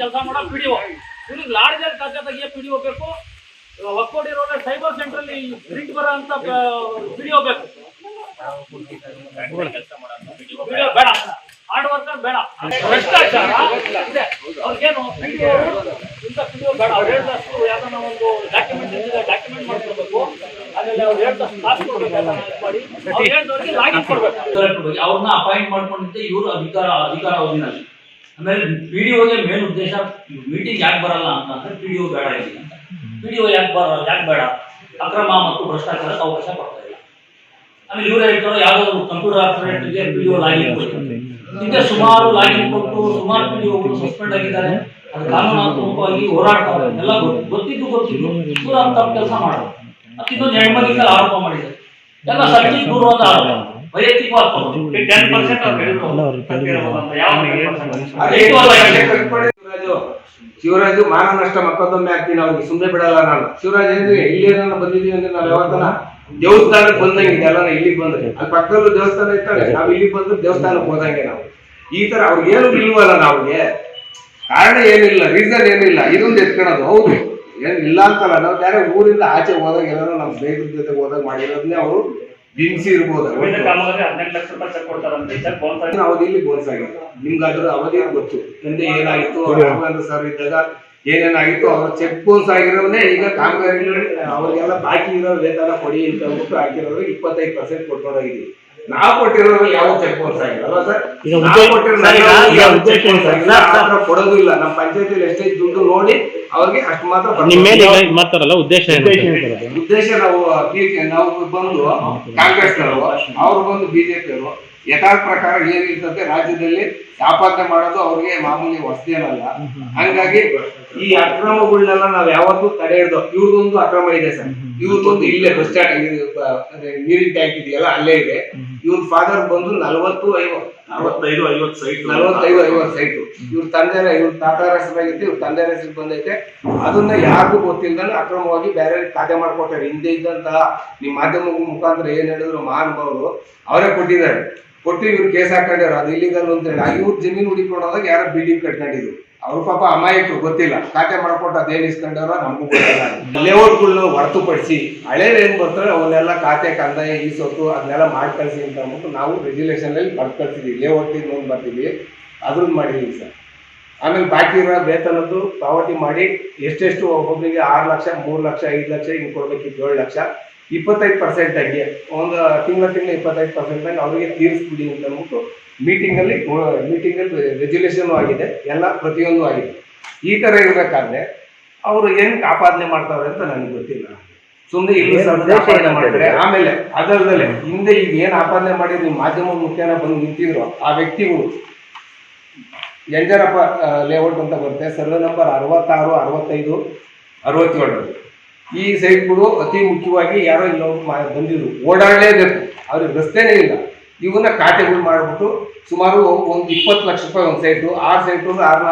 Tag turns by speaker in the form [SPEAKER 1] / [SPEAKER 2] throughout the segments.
[SPEAKER 1] ಕೆಲಸ ಮಾಡೋ P D ಒ ಇವ್ರಿಗೆ ಲಾಡ್ಜಲ್ಲಿ ಖಾತೆ ತೆಗಿಯೋ ಪಿ ಡಿ ಒ ಬೇಕು. ಒಕ್ಕೋಡಿ ರೋಡ್ ಸೈಬರ್ ಸೆಂಟರ್ ಅಲ್ಲಿ ಪ್ರಿಂಟ್ ಬರೋ ಅಂತ ಪಿ ಡಿ ಒ ಬೇಕು. ಬೇಡ. ಹಾರ್ಡ್ ವರ್ಕರ್ ಬೇಡ. ಭ್ರಷ್ಟಾಚಾರ, ಅವ್ರಿಗೇನು ಒ ಇಂಥ PDO ಬೇಡ. ಅವ್ರು ಹೇಳಿದಷ್ಟು ಯಾವ್ದಾನ ಒಂದು ಡಾಕ್ಯುಮೆಂಟ್ ಡಾಕ್ಯುಮೆಂಟ್ ಮಾಡ್ಕೊಬೇಕು ಆಮೇಲೆ ಅವ್ರು ಹೇಳಿದಷ್ಟು ಕಾಸು ಕೊಡ್ಬೇಕು ಮಾಡಿ. ಅವ್ರು ಲಾಗಿನ್ ಕೊಡ್ಬೇಕು.
[SPEAKER 2] ಅವ್ರನ್ನ ಅಪಾಯಿಂಟ್ ಮಾಡ್ಕೊಂಡಿದ್ದೆ ಇವರು ಅಧಿಕಾರ ಅಧಿಕಾರ ಅವಧಿನಲ್ಲಿ ಆಮೇಲೆ ಪಿ ಡಿ ಒಗೆ ಮೇನ್ ಉದ್ದೇಶ ಮೀಟಿಂಗ್ ಯಾಕೆ ಬರಲ್ಲ ಅಂತಂದ್ರೆ ಪಿ ಡಿ ಓ ಬೇಡ ಇಲ್ಲಿ. ಅಂತ ಪಿ ಡಿ ಓ ಯಾಕೆ ಬರಲ್ಲ ಯಾಕೆ ಬೇಡ? ಅಕ್ರಮ ಮತ್ತು ಭ್ರಷ್ಟಾಚಾರಕ್ಕೆ ಅವಕಾಶ ಕೊಡ್ತಾ ಇಲ್ಲ. ಆಮೇಲೆ ಇವರೇ ಹೇಳ್ತಾರೆ ಯಾವುದೋ ಒಂದು ಕಂಪ್ಯೂಟರ್ ಆಪರೇಟರ್ಗೆ ಪಿ ಡಿ ಒ ಲಾಗಿನ್ ಕೊಟ್ಟು ಹಿಂದೆ ಸುಮಾರು ಲಾಗಿನ್ ಕೊಟ್ಟು ಸುಮಾರು ಪಿ ಡಿ ಒಗಳು ಸಸ್ಪೆಂಡ್ ಆಗಿದ್ದಾರೆ. ಅದು ಕಾನೂನಾತ್ಮಕವಾಗಿ ಹೋರಾಡ್ತಾರೆ. ಎಲ್ಲ ಗೊತ್ತು- ಗೊತ್ತಿದ್ದು ಗೊತ್ತಿದ್ದು. ಪೂರ ಅಂತ ಕೆಲಸ ಮಾಡೋದು ಮತ್ತೆ ಇನ್ನೊಂದು ಆರೋಪ ಮಾಡಿದ್ದಾರೆ. ಎಲ್ಲ ಸಬ್ಜೆಕ್ಟ್ ಪೂರ್ವದ ಆರೋಪ. ವೈಯಕ್ತಿಕ ಟೆನ್ ಪರ್ಸೆಂಟ್ ಅವ್ರು ಹೇಳಿದ್ರು. ತಪ್ಪಿರ್ಬೋದು ಅಂತ. ಯಾವ 10%?
[SPEAKER 3] ಅದೇ
[SPEAKER 2] ಎಷ್ಟು ಅಲ್ಲ ಹೇಳಿ.
[SPEAKER 3] ಶಿವರಾಜು ಮಾನ ನಷ್ಟ ಮತ್ತೊಮ್ಮೆ ಆಗ್ತೀನಿ ಅವ್ರಿಗೆ ಸುಮ್ಮನೆ ಬಿಡಲ್ಲ ನಾನು. ಶಿವರಾಜ್ ಅಂದ್ರೆ ಇಲ್ಲಿ ಏನಾರ ಬಂದಿದೀವಿ ಅಂದ್ರೆ ನಾವು ಯಾವತ್ತನ ದೇವಸ್ಥಾನಕ್ಕೆ ಬಂದಂಗಿದೆ ಅಲ್ಲ ಇಲ್ಲಿಗೆ ಬಂದ್ರೆ. ಅಲ್ಲಿ ಪಕ್ಕದಲ್ಲೂ ದೇವಸ್ಥಾನ ಇರ್ತಾರೆ. ನಾವು ಇಲ್ಲಿ ಬಂದ್ರೆ ದೇವಸ್ಥಾನಕ್ಕೆ ಹೋದಂಗೆ ನಾವು. ಈ ತರ ಅವ್ರಿಗೆ ಏನು ಇಲ್ವಲ್ಲ ನಾವ್ಗೆ. ಕಾರಣ ಏನಿಲ್ಲ ರೀಸನ್ ಏನಿಲ್ಲ. ಇದೊಂದು ಎತ್ಕೊಳೋದು ಹೌದು. ಏನ್ ಇಲ್ಲ ಅಂತಲ್ಲ. ನಾವು ಬೇರೆ ಊರಿಂದ ಆಚೆ ಹೋದಾಗ ಎಲ್ಲರೂ ನಮ್ಮ ಸ್ನೇಹಿತರ ಜೊತೆ ಹೋದಾಗ ಮಾಡಿರೋದನ್ನೇ ಅವರು. ಬಿಂಬಿಸಿ ಇರ್ಬೋದು. ಅವಧಿಯಲ್ಲಿ ಬೋನ್ಸ್ ಆಗಿದೆ ನಿಮ್ಗೆ ಅದ್ರ ಅವಧಿ ಗೊತ್ತು. ಮುಂದೆ ಏನಾಗಿತ್ತು ಸರ್ ಇದ್ದಾಗ ಏನೇನಾಗಿತ್ತು? ಅವ್ರ ಚೆಕ್ ಬೋನ್ಸ್ ಆಗಿರೋನೇ ಈಗ ಕಾಮಗಾರಿ ಅವ್ರಿಗೆಲ್ಲ ಬಾಕಿ ಇರೋ ವೇತನ ಕೊಡಿ ಅಂತ ಅಂದ್ಬಿಟ್ಟು ಹಾಕಿರೋರು ಇಪ್ಪತ್ತೈದು ಪರ್ಸೆಂಟ್ ಕೊಟ್ಕೊಂಡೋಗಿದ್ದೀವಿ ನಾವು ಕೊಟ್ಟಿರೋರು ಯಾವ ಚೆಕ್ ಬೋನ್ಸ್ ಆಗಿಲ್ಲ ಅಲ್ವಾ ಸರ್
[SPEAKER 4] ಈಗ
[SPEAKER 3] ನಾವು
[SPEAKER 4] ಉದ್ದೇಶ-
[SPEAKER 3] ಕೊಟ್ಟಿರೋ
[SPEAKER 4] ಸರ್, ಈಗ-
[SPEAKER 3] ಯಾವ
[SPEAKER 4] ಈಗ
[SPEAKER 3] check
[SPEAKER 4] ಉದ್ದೇಶ
[SPEAKER 3] bones
[SPEAKER 4] ಏನು
[SPEAKER 3] ಆಗಿಲ್ಲ,
[SPEAKER 4] ಸರ್?
[SPEAKER 3] ಆ ಥರ ಕೊಡೋದು ಇಲ್ಲ. ನಮ್ಮ ಪಂಚಾಯತಿಲಿ ಎಷ್ಟೇ ದುಡ್ಡು ನೋಡಿ ಅವ್ರಿಗೆ ಅಷ್ಟು ಮಾತ್ರ ಬರ್ತದೆ.
[SPEAKER 4] ನಿಮ್ಮ ಮೇಲೆ ಈಗ ಮಾಡ್ತಾರಲ್ಲ ಉದ್ದೇಶ ಏನು
[SPEAKER 3] ಉದ್ದೇಶ ನಾವು ನಾವು ಬಂದು ಕಾಂಗ್ರೆಸ್ ಅವ್ರು ಬಂದು ಬಿಜೆಪಿಯವರು ಯಥಾರ್ಥ ಪ್ರಕಾರ ಏನಿರ್ತದೆ ರಾಜ್ಯದಲ್ಲಿ ಸಾಪಾದನೆ ಮಾಡೋದು ಅವ್ರಿಗೆ ಮಾಮೂಲಿ ವಸ್ತಿಯಲ್ಲ ಹಂಗಾಗಿ ಈ ಅಕ್ರಮಗಳನ್ನೆಲ್ಲ ನಾವ್ ಯಾವತ್ತೂ ತಡೆ ಹಿಡ್ದು ಇವ್ರದೊಂದು ಅಕ್ರಮ ಇದೆ ಸರ್. ಇವ್ರದೊಂದು ಇಲ್ಲೇ ಬಸ್ ಸ್ಟ್ಯಾಂಡ್ ನೀರಿನ ಟ್ಯಾಂಕ್ ಇದೆಯಲ್ಲ ಅಲ್ಲೇ ಇದೆ. ಇವ್ರ ಫಾದರ್ ಬಂದು ನಲವತ್ತು ಐವತ್ತು.
[SPEAKER 5] ಅರವತ್ತೈದು ಐವತ್ತು ಸೈಟ್
[SPEAKER 3] ನಲವತ್ತೈದು ಐವತ್ತು ಸೈಟು ಇವ್ರ ತಂದೆ ಇವ್ರ ತಾತಾರ ಹೆಸರಾಗಿತ್ತು ಇವ್ರ ತಂದೆ ಹೆಸರು ಬಂದೈತೆ. ಅದನ್ನ ಯಾರಿಗೂ ಗೊತ್ತಿಲ್ಲದ ಅಕ್ರಮವಾಗಿ ಬೇರೆ ಖಾತೆ ಮಾಡ್ಕೊಟ್ಟಾರೆ. ಹಿಂದೆ ಇದ್ದಂತಹ ನಿಮ್ಮ ಮಾಧ್ಯಮ ಮುಖಾಂತರ ಏನ್ ಹೇಳಿದ್ರು ಮಹಾನುಭಾವರು ಅವರೇ ಕೊಟ್ಟಿದ್ದಾರೆ. ಕೊಟ್ಟು ಇವ್ರು ಕೇಸ್ ಹಾಕೊಂಡ್ಯಾರ ಅದು ಇಲ್ಲಿಗಲ್ ಅಂತ ಹೇಳಿ. ಇವ್ರ ಜಮೀನು ಹೋದಾಗ ಯಾರೋ ಬಿಲ್ಡಿಂಗ್ ಕಟ್ಕೊಂಡಿದ್ರು. ಅವ್ರ ಪಾಪ ಅಮಾಯಕರು, ಗೊತ್ತಿಲ್ಲ. ಖಾತೆ ಮಾಡ್ಕೊಟ್ಟು ಅದೇನು ಇಸ್ಕೊಂಡವ್ರ ನಮಗೂ ಗೊತ್ತಿಲ್ಲ. ಲೇಔಟ್ಗಳನ್ನ ಹೊರತುಪಡಿಸಿ ಹಳೇದ್ ಏನು ಬರ್ತಾರೆ, ಅವನ್ನೆಲ್ಲ ಖಾತೆ ಕಂದಾಯ, ಈ ಸೊತ್ತು ಅದನ್ನೆಲ್ಲ ಮಾಡಿ ಕಳಿಸಿ ಅಂತ ಅಂದ್ಬಿಟ್ಟು ನಾವು ರೆಗ್ಯುಲೇಷನ್ ಅಲ್ಲಿ ಬರ್ದು ಕಳ್ಸಿದ್ವಿ. ಲೇಔಟ್ ನೋಡಿ ಬರ್ತಿದ್ವಿ ಅದ್ರದ್ದು ಮಾಡಿದೀವಿ ಸರ್. ಆಮೇಲೆ ಬಾಕಿ ಇರೋ ವೇತನದ್ದು ಪಾವತಿ ಮಾಡಿ ಎಷ್ಟೆಷ್ಟು ಒಬ್ಬೊಬ್ಬರಿಗೆ ಆರು ಲಕ್ಷ, ಮೂರು ಲಕ್ಷ, ಐದು ಲಕ್ಷ ಹಿಂಗೆ ಕೊಡ್ಬೇಕಿತ್ತು, ಏಳು ಲಕ್ಷ. ಇಪ್ಪತ್ತೈದು ಪರ್ಸೆಂಟ್ ಆಗಿ ಒಂದು ತಿಂಗಳ ತಿಂಗಳ ಇಪ್ಪತ್ತೈದು ಪರ್ಸೆಂಟ್ ಆಗಿ ಅವರಿಗೆ ತೀರಿಸ್ಬಿಡಿ ಅಂತ ಅಂದ್ಬಿಟ್ಟು ಮೀಟಿಂಗಲ್ಲಿ ಮೀಟಿಂಗಲ್ಲಿ ರೆಜುಲೇಷನ್ ಆಗಿದೆ ಎಲ್ಲ ಪ್ರತಿಯೊಂದು ಆಗಿದೆ. ಈ ಥರ ಇರಬೇಕಾದ್ರೆ ಅವರು ಏನು ಆಪಾದನೆ ಮಾಡ್ತಾರೆ ಅಂತ ನನಗೆ ಗೊತ್ತಿಲ್ಲ. ಸುಮ್ಮನೆ ಇಲ್ಲಿ ಆಪಾದನೆ ಮಾಡಿದ್ರೆ ಆಮೇಲೆ ಅದರದಲ್ಲೇ ಹಿಂದೆ ಈಗ ಏನು ಆಪಾದನೆ ಮಾಡಿ ನಿಮ್ಮ ಮಾಧ್ಯಮ ಮುಖ್ಯನ ಬಂದು ನಿಂತಿದ್ರು ಆ ವ್ಯಕ್ತಿಗಳು ಎಂಜರಪ್ಪ ಲೇಔಟ್ ಅಂತ ಬರುತ್ತೆ. ಸರ್ವೆ ನಂಬರ್ ಅರವತ್ತಾರು ಅರವತ್ತೈದು ಅರವತ್ತೇಳು. ಈ ಸೈಟ್ಗಳು ಅತಿ ಮುಖ್ಯವಾಗಿ ಯಾರೋ ಇಲ್ಲೊಬ್ರು ಮಾ ಬಂದಿದ್ರು. ಓಡಾಡಲೇಬೇಕು. ಅವ್ರಿಗೆ ರಸ್ತೆನೇ ಇಲ್ಲ. ಇವನ್ನ ಖಾತೆಗಳು ಮಾಡಿಬಿಟ್ಟು ಸುಮಾರು ಒಂದು ಇಪ್ಪತ್ತು ಲಕ್ಷ ರೂಪಾಯಿ ಒಂದು ಸೈಟು. ಆರು ಸೈಟು ಆರು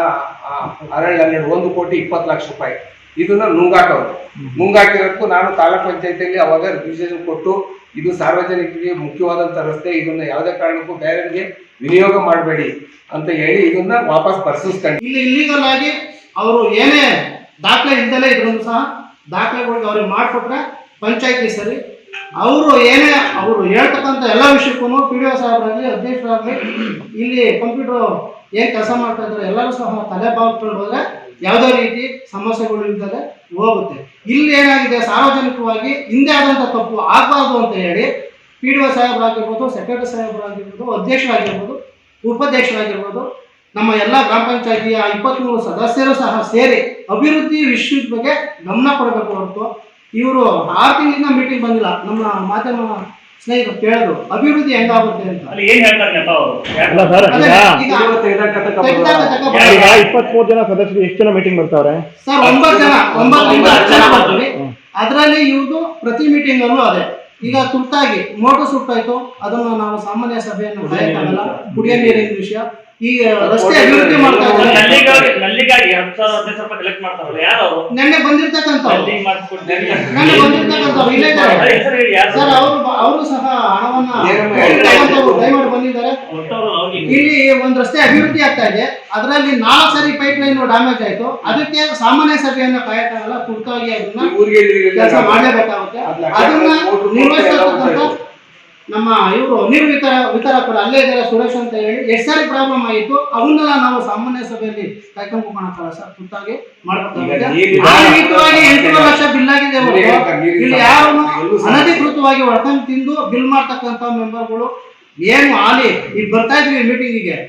[SPEAKER 3] ಹನ್ನೆರಡು ಹನ್ನೆರಡು ಒಂದು ಕೋಟಿ ಇಪ್ಪತ್ತು ಲಕ್ಷ ರೂಪಾಯಿ. ಇದನ್ನ ನುಂಗಾಕವ್ರು ನುಂಗಾಕಿರೋದಕ್ಕೂ ನಾನು ತಾಲೂಕ್ ಪಂಚಾಯತಿಯಲ್ಲಿ ಅವಾಗ ರಿಜಿಸ್ಟ್ರೇಷನ್ ಕೊಟ್ಟು ಇದು ಸಾರ್ವಜನಿಕರಿಗೆ ಮುಖ್ಯವಾದಂಥ ರಸ್ತೆ ಇದನ್ನ ಯಾವುದೇ ಕಾರಣಕ್ಕೂ ಬೇರೆಯವರಿಗೆ ವಿನಿಯೋಗ ಮಾಡಬೇಡಿ ಅಂತ ಹೇಳಿ ಇದನ್ನ ವಾಪಸ್ ಬರ್ಸಿಸ್ಕೊಂಡು
[SPEAKER 6] ಇಲ್ಲಿ ಇಲ್ಲಿಗಲ್ ಆಗಿ ಅವರು ಏನೇ ದಾಖಲೆ ಇಲ್ದಲೇ ಇದ್ರು ಸಹ ದಾಖಲೆಗಳಿಗೆ ಅವ್ರಿಗೆ ಮಾಡಿಕೊಟ್ರೆ ಪಂಚಾಯತಿ ಸರಿ. ಅವರು ಏನೇ ಅವರು ಹೇಳ್ತಕ್ಕಂಥ ಎಲ್ಲ ವಿಷಯಕ್ಕೂ ಪಿ ಡಿ ಒ ಸಾಹೇಬರಾಗಲಿ, ಅಧ್ಯಕ್ಷರಾಗಲಿ, ಇಲ್ಲಿ ಕಂಪ್ಯೂಟರ್ ಏನು ಕೆಲಸ ಮಾಡ್ತಾ ಎಲ್ಲರೂ ಸಹ ತಲೆ ಬಾಗ್ಕೊಂಡು ಹೋದರೆ ಯಾವುದೇ ರೀತಿ ಸಮಸ್ಯೆಗಳು ಇಲ್ದಲೆ ಹೋಗುತ್ತೆ. ಇಲ್ಲಿ ಏನಾಗಿದೆ, ಸಾರ್ವಜನಿಕವಾಗಿ ಹಿಂದೆ ಆದಂಥ ತಪ್ಪು ಆಗಬಾರ್ದು ಅಂತ ಹೇಳಿ ಪಿ ಡಿ ಒ ಸಾಹೇಬರಾಗಿರ್ಬೋದು ಸೆಕ್ರೆಟರಿ ಸಾಹೇಬರಾಗಿರ್ಬೋದು, ಅಧ್ಯಕ್ಷರಾಗಿರ್ಬೋದು, ಉಪಾಧ್ಯಕ್ಷರಾಗಿರ್ಬೋದು ನಮ್ಮ ಎಲ್ಲ ಗ್ರಾಮ ಪಂಚಾಯತಿಯ ಇಪ್ಪತ್ತ್ಮೂರು ಸದಸ್ಯರು ಸಹ ಸೇರಿ ಅಭಿವೃದ್ಧಿ ವಿಷಯದ ಬಗ್ಗೆ ಗಮನ ಕೊಡಬೇಕು ಹೊರತು ಇವರು ಆರು ತಿಂಗಳಿಂದ ಮೀಟಿಂಗ್ ಬಂದಿಲ್ಲ. ನಮ್ಮ ಮಾಧ್ಯಮ ಸ್ನೇಹಿತರು ಕೇಳಿದ್ರು ಅಭಿವೃದ್ಧಿ ಹೆಂಗಾಗುತ್ತೆ ಅಂತ.
[SPEAKER 1] ಅಲ್ಲಿ ಏನ್ ಅವರು?
[SPEAKER 4] ಅಲ್ಲ ಸರ್ ಈಗ
[SPEAKER 6] ಈಗ
[SPEAKER 4] ಇಪ್ಪತ್ಮೂರು ಜನ ಸದಸ್ಯರು ಎಷ್ಟು ಜನ ಮೀಟಿಂಗ್ ಬರ್ತಾರೆ
[SPEAKER 6] ಸರ್ ಒಂಬತ್ತು ಜನ ಒಂಬತ್ತು ಜನ ಬರ್ತೀವಿ. ಅದರಲ್ಲಿ ಇವ್ರದ್ದು ಪ್ರತಿ ಮೀಟಿಂಗ್ ಅಲ್ಲೂ ಅದೇ. ಈಗ ತುರ್ತಾಗಿ ಮೋಟರ್ ಸುಟ್ಟಾಯ್ತು. ಅದನ್ನು ನಾವು ಸಾಮಾನ್ಯ ಸಭೆಯನ್ನು ಕಾಯಕ್ಕಾಗಲ್ಲ ಕುಡಿಯ ನೀರಿನ ವಿಷಯ. ಈಗ ರಸ್ತೆ ಅಭಿವೃದ್ಧಿ ಮಾಡ್ತಾ ನಿನ್ನೆ
[SPEAKER 1] ನಲ್ಲಿಗಾಗಿ ನಲ್ಲಿಗೆ ಫ್ರೀಯಾಗಿ ಹತ್ತು ಸಾವಿರ ಹದಿನೈದು ರೂಪಾಯಿ ಕಲೆಕ್ಟ್ ಮಾಡ್ತಾರಲ್ಲ ಯಾರು ಅವರು?
[SPEAKER 6] ನೆನ್ನೆ ಬಂದಿರ್ತಕ್ಕಂಥವ್ರು.
[SPEAKER 1] ವೆಲ್ಡಿಂಗ್ ಮಾಡಿಸ್ಕೊಡ್ತೀನಿ.
[SPEAKER 6] ನೆನ್ನೆ ಬಂದಿರ್ತಕ್ಕಂಥವ್ರು ಇಲ್ಲೇ ಇದ್ದಾರೆ.
[SPEAKER 1] ಯಾರು
[SPEAKER 6] ಸರ್ ಅವರು ಅವರು ಸಹ ಹಣವನ್ನ ದಯಮಾಡಿ ಬಂದಿದ್ದಾರೆ. ಇಲ್ಲಿ ಒಂದ್ ರಸ್ತೆ ಅಭಿವೃದ್ಧಿ ಆಗ್ತಾ ಇದೆ. ಅದರಲ್ಲಿ ನಾಲ್ಕು ಸರಿ ಪೈಪ್ ಲೈನ್ ಡ್ಯಾಮೇಜ್ ಆಯ್ತು. ಅದಕ್ಕೆ ಸಾಮಾನ್ಯ ಸಭೆಯನ್ನ ಕಾಯಕ್ಕಾಗಲ್ಲ ತುರ್ತಾಗಿ ಅದನ್ನ ಕೆಲಸ ಮಾಡಲೇಬೇಕಾಗುತ್ತೆ. ಅದನ್ನ ನಿರ್ವಹಿಸತಕ್ಕಂಥ ನಮ್ಮ ಇವರು ನೀರು ವಿತರ ವಿತರಕರು ಅಲ್ಲೇ ಇದ್ದಾರೆ ಸುರೇಶ್ ಅಂತ ಹೇಳಿ. ಎಷ್ಟು ಸಾರಿ ಪ್ರಾಬ್ಲಮ್ ಆಗಿತ್ತು ಅವನ್ನೆಲ್ಲ ನಾವು ಸಾಮಾನ್ಯ ಸಭೆಯಲ್ಲಿ ಕಾಯ್ಕೊಂಡು ಹೋಗೋಣ ಸರ್ ತುರ್ತಾಗಿ ಮಾಡ್ಕೊತಾರೆ ಎಂಟು ಲಕ್ಷ ಬಿಲ್ ಆಗಿದೆ ಇಲ್ಲಿ ಯಾರು ಅನಧಿಕೃತವಾಗಿ ಹೊಡ್ಕೊಂಡು ತಿಂದು ಬಿಲ್ ಮಾಡ್ತಕ್ಕಂಥ ಮೆಂಬರ್ಗಳು ಏನು ಆಲಿ ಈಗ ಬರ್ತಾ ಇದ್ವಿ ಮೀಟಿಂಗಿಗೆ